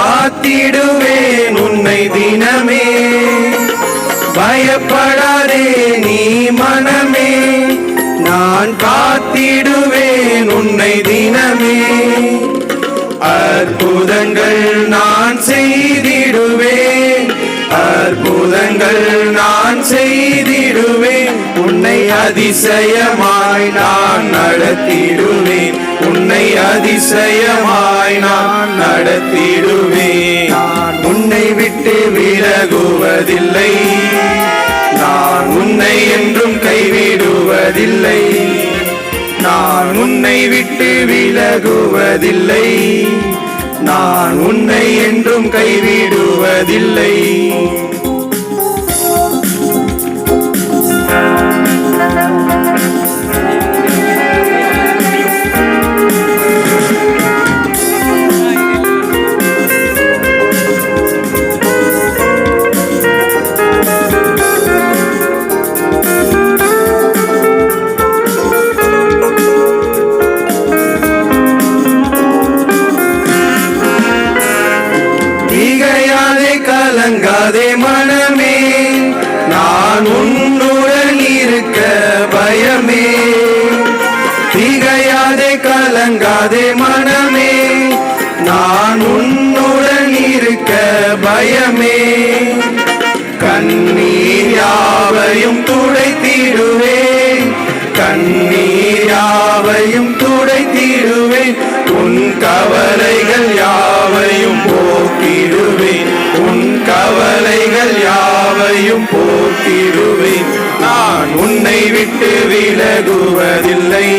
காத்திடுவேன் உன்னை தினமே. பயப்படாதே நீ மனமே. நான் காத்திடுவேன் உன்னை தினமே. அற்புதங்கள் நான் செய்திடுவேன். அற்புதங்கள் நான் செய்திடுவேன். உன்னை அதிசயமாய் நான் நடத்திடுவேன். உன்னை அதிசயமாய் நான் நடத்திடுவேன். உன்னை விட்டு விலகுவதில்லை. நான் உன்னை என்றும் கைவிடுவதில்லை. நான் உன்னை விட்டு விலகுவதில்லை. நான் உன்னை என்றும் கைவிடுவதில்லை. திகையாதே கலங்காதே மனமே. நான் உன்னுடன் இருக்க பயமே. கண்ணீர் யாவையும் துடைத்திடுவேன். கண்ணீர் யாவையும் துடைத்திடுவேன். உன் கவலைகள் யாவையும் போக்கிடுவேன். உன் கவலைகள் யாவையும் போக்கிடுவேன். நான் உன்னை விட்டு விலகுவதில்லை.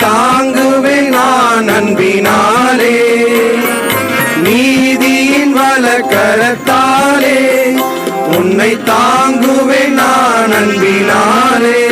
தாங்குவேன் நான் அன்பினாலே. நீதியின் வழக்கரத்தாலே உன்னை தாங்குவேன் நான் அன்பினாலே.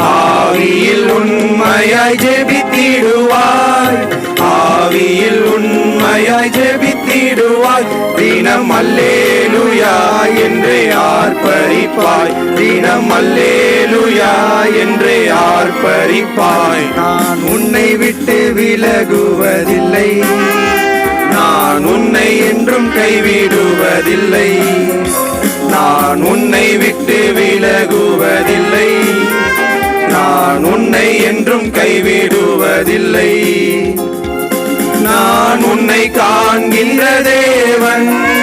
ஆவியில் உண்மையாய் ஜெபித்திடுவாய். ஆவியில் உண்மையாய் ஜெபித்திடுவாய். தினம் அல்லேலுயா என்றே ஆர்ப்பரிப்பாய் தினம் அல்லேலுயா என்றே ஆர்ப்பரிப்பாய். நான் உன்னை விட்டு விலகுவதில்லை. நான் உன்னை என்றும் கைவிடுவதில்லை. நான் உன்னை விட்டு விலகுவதில்லை. நான் உன்னை என்றும் கைவிடுவதில்லை. நான் உன்னை காண்கின்ற தேவன்.